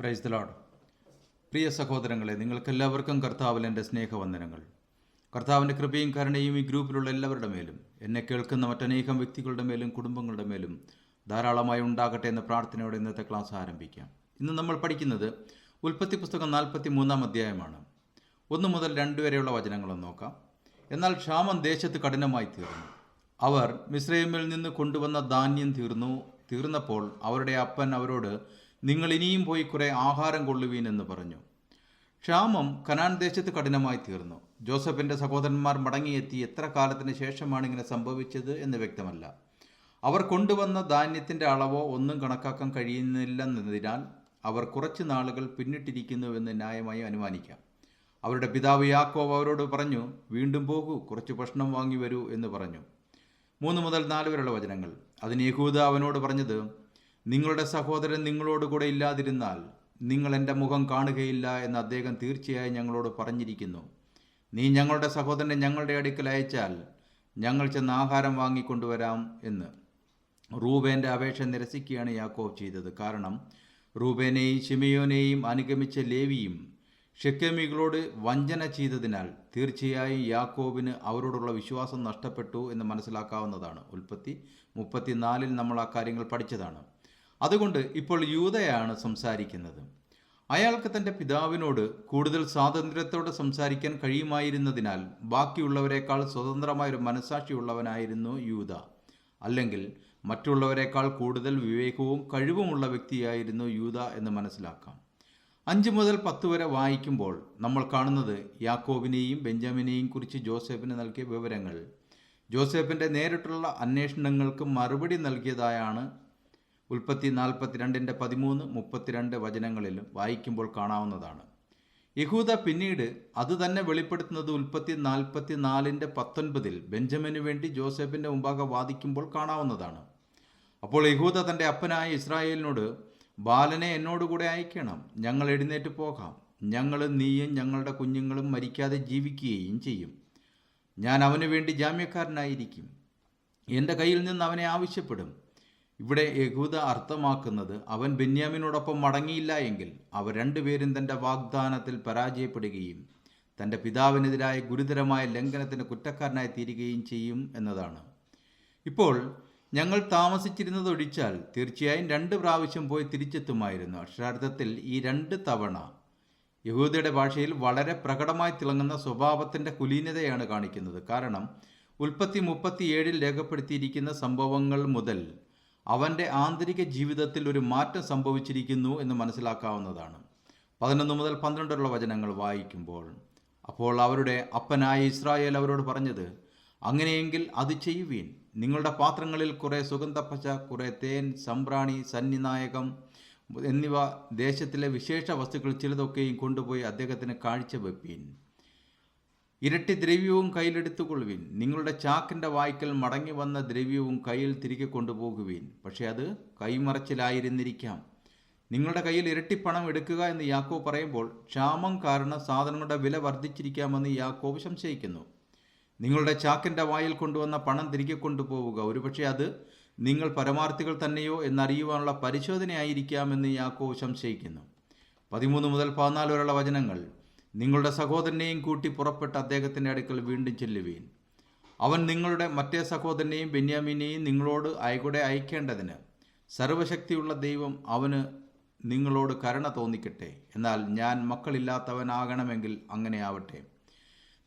Praise the load പ്രിയ സഹോദരങ്ങളെ നിങ്ങൾക്കെല്ലാവർക്കും കർത്താവിൽ എന്റെ സ്നേഹവന്ദനങ്ങൾ. കർത്താവിന്റെ കൃപയും കരുണയും ഈ ഗ്രൂപ്പിലുള്ള എല്ലാവരുടെ മേലും എന്നെ കേൾക്കുന്ന മറ്റനേകം വ്യക്തികളുടെ മേലും കുടുംബങ്ങളുടെ മേലും ധാരാളമായി ഉണ്ടാകട്ടെ എന്ന പ്രാർത്ഥനയോടെ ഇന്നത്തെ ക്ലാസ് ആരംഭിക്കാം. ഇന്ന് നമ്മൾ പഠിക്കുന്നത് ഉൽപ്പത്തി പുസ്തകം നാൽപ്പത്തി മൂന്നാം അധ്യായമാണ്. ഒന്ന് മുതൽ രണ്ട് വരെയുള്ള വചനങ്ങളൊന്ന് നോക്കാം. എന്നാൽ ക്ഷാമം ദേശത്ത് കഠിനമായി തീർന്നു. അവർ മിസ്രൈമിൽ നിന്ന് കൊണ്ടുവന്ന ധാന്യം തീർന്നു തീർന്നപ്പോൾ അവരുടെ അപ്പൻ അവരോട് നിങ്ങൾ ഇനിയും പോയി കുറെ ആഹാരം കൊള്ളുവീൻ എന്ന് പറഞ്ഞു. ക്ഷാമം കനാൻ ദേശത്ത് കഠിനമായി തീർന്നു. ജോസഫിന്റെ സഹോദരന്മാർ മടങ്ങിയെത്തി എത്ര കാലത്തിന് ശേഷമാണ് ഇങ്ങനെ സംഭവിച്ചത് എന്ന് വ്യക്തമല്ല. അവർ കൊണ്ടുവന്ന ധാന്യത്തിന്റെ അളവോ ഒന്നും കണക്കാക്കാൻ കഴിയുന്നില്ലെന്നതിനാൽ അവർ കുറച്ച് നാളുകൾ പിന്നിട്ടിരിക്കുന്നുവെന്ന് ന്യായമായി അനുമാനിക്കാം. അവരുടെ പിതാവ് യാക്കോവ് അവരോട് പറഞ്ഞു വീണ്ടും പോകൂ കുറച്ച് ഭക്ഷണം വാങ്ങി വരൂ എന്ന് പറഞ്ഞു. മൂന്ന് മുതൽ നാല് വരെയുള്ള വചനങ്ങൾ. അതിന് യഹൂദ അവനോട് പറഞ്ഞത് നിങ്ങളുടെ സഹോദരൻ നിങ്ങളോട് കൂടെ ഇല്ലാതിരുന്നാൽ നിങ്ങൾ എന്റെ മുഖം കാണുകയില്ല എന്ന് അദ്ദേഹം തീർച്ചയായും ഞങ്ങളോട് പറഞ്ഞിരിക്കുന്നു. നീ ഞങ്ങളുടെ സഹോദരനെ ഞങ്ങളുടെ അടുക്കൽ അയച്ചാൽ ഞങ്ങൾ ചെന്ന് ആഹാരം വാങ്ങിക്കൊണ്ടുവരാം എന്ന്. റൂബേന്റെ അപേക്ഷ നിരസിക്കുകയാണ് യാക്കോവ് ചെയ്തത്. കാരണം റൂബേനെയും ഷിമയോനെയും അനുഗമിച്ച ലേവിയും ഷെക്കേമികളോട് വഞ്ചന ചെയ്തതിനാൽ തീർച്ചയായും യാക്കോബിന് അവരോടുള്ള വിശ്വാസം നഷ്ടപ്പെട്ടു എന്ന് മനസ്സിലാക്കാവുന്നതാണ്. ഉൽപ്പത്തി മുപ്പത്തിനാലിൽ നമ്മൾ ആ കാര്യങ്ങൾ പഠിച്ചതാണ്. അതുകൊണ്ട് ഇപ്പോൾ യൂതയാണ് സംസാരിക്കുന്നത്. അയാൾക്ക് തന്റെ പിതാവിനോട് കൂടുതൽ സ്വാതന്ത്ര്യത്തോടെ സംസാരിക്കാൻ കഴിയുമായിരുന്നതിനാൽ ബാക്കിയുള്ളവരെക്കാൾ സ്വതന്ത്രമായൊരു മനസാക്ഷിയുള്ളവനായിരുന്നു യൂത. അല്ലെങ്കിൽ മറ്റുള്ളവരെക്കാൾ കൂടുതൽ വിവേകവും കഴിവുമുള്ള വ്യക്തിയായിരുന്നു യൂത എന്ന് മനസ്സിലാക്കാം. അഞ്ച് മുതൽ പത്ത് വരെ വായിക്കുമ്പോൾ നമ്മൾ കാണുന്നത് യാക്കോബിനെയും ബെഞ്ചമിനെയും കുറിച്ച് ജോസഫിന് നൽകിയ വിവരങ്ങൾ. ജോസഫിന്റെ നേരിട്ടുള്ള അന്വേഷണങ്ങൾക്ക് മറുപടി നൽകിയതായാണ് ഉൽപ്പത്തി നാൽപ്പത്തിരണ്ടിന്റെ പതിമൂന്ന് മുപ്പത്തിരണ്ട് വചനങ്ങളിലും വായിക്കുമ്പോൾ കാണാവുന്നതാണ്. യഹൂദ പിന്നീട് അത് തന്നെ വെളിപ്പെടുത്തുന്നത് ഉൽപ്പത്തി നാൽപ്പത്തി നാലിന്റെ പത്തൊൻപതിൽ ബെഞ്ചമിന് വേണ്ടി ജോസഫിന്റെ മുമ്പാകെ വാദിക്കുമ്പോൾ കാണാവുന്നതാണ്. അപ്പോൾ യഹൂദ തന്റെ അപ്പനായ ഇസ്രായേലിനോട് ബാലനെ എന്നോടുകൂടെ അയക്കണം ഞങ്ങൾ എഴുന്നേറ്റ് പോകാം. ഞങ്ങൾ നീയും ഞങ്ങളുടെ കുഞ്ഞുങ്ങളും മരിക്കാതെ ജീവിക്കുകയും ചെയ്യും. ഞാൻ അവന് വേണ്ടി ജാമ്യക്കാരനായിരിക്കും. എന്റെ കയ്യിൽ നിന്ന് അവനെ ആവശ്യപ്പെടും. ഇവിടെ യഹൂദ അർത്ഥമാക്കുന്നത് അവൻ ബെന്യാമിനോടൊപ്പം മടങ്ങിയില്ല എങ്കിൽ അവർ രണ്ടുപേരും തന്റെ വാഗ്ദാനത്തിൽ പരാജയപ്പെടുകയും തന്റെ പിതാവിനെതിരായ ഗുരുതരമായ ലംഘനത്തിന് കുറ്റക്കാരനായി തീരുകയും ചെയ്യും എന്നതാണ്. ഇപ്പോൾ ഞങ്ങൾ താമസിച്ചിരുന്നത് ഒഴിച്ചാൽ തീർച്ചയായും രണ്ട് പ്രാവശ്യം പോയി തിരിച്ചെത്തുമായിരുന്നു. അക്ഷരാർത്ഥത്തിൽ ഈ രണ്ട് തവണ യഹൂദയുടെ ഭാഷയിൽ വളരെ പ്രകടമായി തിളങ്ങുന്ന സ്വഭാവത്തിന്റെ കുലീനതയാണ് കാണിക്കുന്നത്. കാരണം ഉൽപ്പത്തി മുപ്പത്തിയേഴിൽ രേഖപ്പെടുത്തിയിരിക്കുന്ന സംഭവങ്ങൾ മുതൽ അവന്റെ ആന്തരിക ജീവിതത്തിൽ ഒരു മാറ്റം സംഭവിച്ചിരിക്കുന്നു എന്ന് മനസ്സിലാക്കാവുന്നതാണ്. പതിനൊന്ന് മുതൽ പന്ത്രണ്ടുള്ള വചനങ്ങൾ വായിക്കുമ്പോൾ അപ്പോൾ അവരുടെ അപ്പനായ ഇസ്രായേൽ അവരോട് പറഞ്ഞത് അങ്ങനെയെങ്കിൽ അത് ചെയ്യുവീൻ. നിങ്ങളുടെ പാത്രങ്ങളിൽ കുറേ സുഗന്ധപ്പച്ച കുറേ തേൻ സംബ്രാണി സന്നിനായകം എന്നിവ ദേശത്തിലെ വിശേഷ വസ്തുക്കൾ ചിലതൊക്കെയും കൊണ്ടുപോയി അദ്ദേഹത്തിന് കാഴ്ച വെപ്പീൻ ഇരട്ടി ദ്രവ്യവും കയ്യിലെടുത്തുകൊള്ളുവിൻ നിങ്ങളുടെ ചാക്കിന്റെ വായ്ക്കൽ മടങ്ങി വന്ന ദ്രവ്യവും കയ്യിൽ തിരികെ കൊണ്ടുപോകുവിൻ. പക്ഷേ അത് കൈമറച്ചിലായിരുന്നിരിക്കാം. നിങ്ങളുടെ കയ്യിൽ ഇരട്ടി പണം എടുക്കുക എന്ന് യാക്കോവ് പറയുമ്പോൾ ക്ഷാമം കാരണം സാധനങ്ങളുടെ വില വർദ്ധിച്ചിരിക്കാമെന്ന് യാക്കോവ് സംശയിക്കുന്നു. നിങ്ങളുടെ ചാക്കിന്റെ വായിൽ കൊണ്ടുവന്ന പണം തിരികെ കൊണ്ടുപോവുക. ഒരുപക്ഷെ അത് നിങ്ങൾ പരമാർത്ഥികൾ തന്നെയോ എന്നറിയുവാനുള്ള പരിശോധനയായിരിക്കാമെന്ന് യാക്കോവ് സംശയിക്കുന്നു. പതിമൂന്ന് മുതൽ പതിനാല് വരെയുള്ള വചനങ്ങൾ. നിങ്ങളുടെ സഹോദരനെയും കൂട്ടി പുറപ്പെട്ട് അദ്ദേഹത്തിന്റെ അടുക്കൽ വീണ്ടും ചെല്ലുവീൻ. അവൻ നിങ്ങളുടെ മറ്റേ സഹോദരനെയും ബെന്യാമിനെയും നിങ്ങളോട് അയകൂടെ അയക്കേണ്ടതിന് സർവശക്തിയുള്ള ദൈവം അവന് നിങ്ങളോട് കരുണ തോന്നിക്കട്ടെ. എന്നാൽ ഞാൻ മക്കളില്ലാത്തവനാകണമെങ്കിൽ അങ്ങനെ ആവട്ടെ.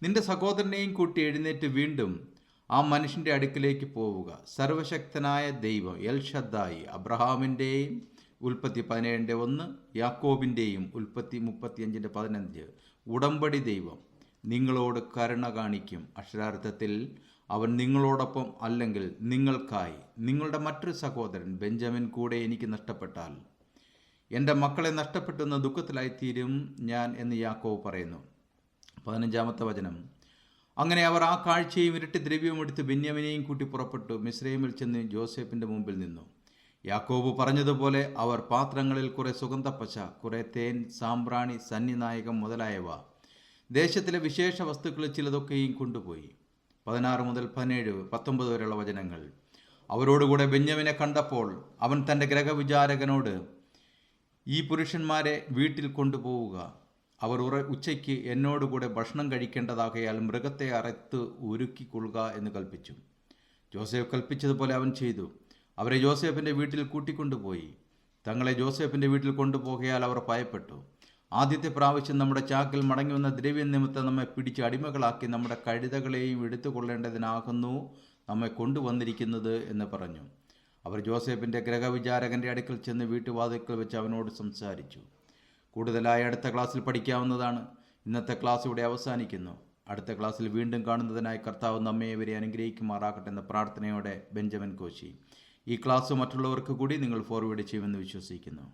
നിന്റെ സഹോദരനെയും കൂട്ടി എഴുന്നേറ്റ് വീണ്ടും ആ മനുഷ്യന്റെ അടുക്കിലേക്ക് പോവുക. സർവശക്തനായ ദൈവം എൽ ഷദ്ദായി അബ്രഹാമിന്റെയും ഉൽപ്പത്തി പതിനേഴിന്റെ ഒന്ന് യാക്കോബിന്റെയും ഉൽപ്പത്തി മുപ്പത്തിയഞ്ചിന്റെ പതിനഞ്ച് ഉടമ്പടി ദൈവം നിങ്ങളോട് കരുണ കാണിക്കും. അക്ഷരാർത്ഥത്തിൽ അവൻ നിങ്ങളോടൊപ്പം അല്ലെങ്കിൽ നിങ്ങൾക്കായി നിങ്ങളുടെ മറ്റൊരു സഹോദരൻ ബെഞ്ചമിൻ കൂടെ എനിക്ക് നഷ്ടപ്പെട്ടാൽ. എന്റെ മക്കളെ നഷ്ടപ്പെട്ടെന്ന് ദുഃഖത്തിലായിത്തീരും ഞാൻ എന്ന് യാക്കോവ് പറയുന്നു. പതിനഞ്ചാമത്തെ വചനം. അങ്ങനെ അവർ ആ കാഴ്ചയും ഇരട്ടി ദ്രവ്യവും എടുത്ത് ബെന്യാമിനെയും കൂട്ടി പുറപ്പെട്ടു. മിശ്രൈമിൽ ചെന്ന് ജോസഫിന്റെ മുമ്പിൽ നിന്നു. യാക്കോബ് പറഞ്ഞതുപോലെ അവർ പാത്രങ്ങളിൽ കുറെ സുഗന്ധപ്പച്ച കുറെ തേൻ സാമ്പ്രാണി സന്നിനായകം മുതലായവ. ദേശത്തിലെ വിശേഷ വസ്തുക്കൾ ചിലതൊക്കെയും കൊണ്ടുപോയി. പതിനാറ് മുതൽ പതിനേഴ് പത്തൊമ്പത് വരെയുള്ള വചനങ്ങൾ. അവരോടുകൂടെ ബെന്യാമിനെ കണ്ടപ്പോൾ അവൻ തന്റെ ഗ്രഹവിചാരകനോട് ഈ പുരുഷന്മാരെ വീട്ടിൽ കൊണ്ടുപോവുക. അവർ ഉറ ഉച്ചയ്ക്ക് എന്നോടുകൂടെ ഭക്ഷണം കഴിക്കേണ്ടതാകയാൽ മൃഗത്തെ അറുത്ത് ഒരുക്കിക്കൊള്ളുക എന്ന് കൽപ്പിച്ചു. ജോസഫ് കൽപ്പിച്ചതുപോലെ അവൻ ചെയ്തു. അവരെ ജോസഫിന്റെ വീട്ടിൽ കൂട്ടിക്കൊണ്ടുപോയി. തങ്ങളെ ജോസഫിന്റെ വീട്ടിൽ കൊണ്ടുപോകയാൽ അവർ ഭയപ്പെട്ടു. ആദ്യത്തെ പ്രാവശ്യം നമ്മുടെ ചാക്കിൽ മടങ്ങി വന്ന ദ്രവ്യം നിമിത്തം നമ്മെ പിടിച്ച് അടിമകളാക്കി നമ്മുടെ കഴുതകളെയും എടുത്തുകൊള്ളേണ്ടതിനാകുന്നു നമ്മെ കൊണ്ടുവന്നിരിക്കുന്നത് എന്ന് പറഞ്ഞു. അവർ ജോസഫിന്റെ ഗ്രഹവിചാരകന്റെ അടുക്കൽ ചെന്ന് വീട്ടുവാതിക്കൽ വെച്ച് അവനോട് സംസാരിച്ചു. കൂടുതലായി അടുത്ത ക്ലാസ്സിൽ പഠിക്കാവുന്നതാണ്. ഇന്നത്തെ ക്ലാസ് ഇവിടെ അവസാനിക്കുന്നു. അടുത്ത ക്ലാസ്സിൽ വീണ്ടും കാണുന്നതിനായി കർത്താവ് നമ്മെ ഇവരെ അനുഗ്രഹിക്കുമാറാകട്ടെ എന്ന പ്രാർത്ഥനയോടെ ബെഞ്ചമിൻ കോശി. ഈ ക്ലാസ് മറ്റുള്ളവർക്ക് കൂടി നിങ്ങൾ ഫോർവേഡ് ചെയ്യുമെന്ന് വിശ്വസിക്കുന്നു.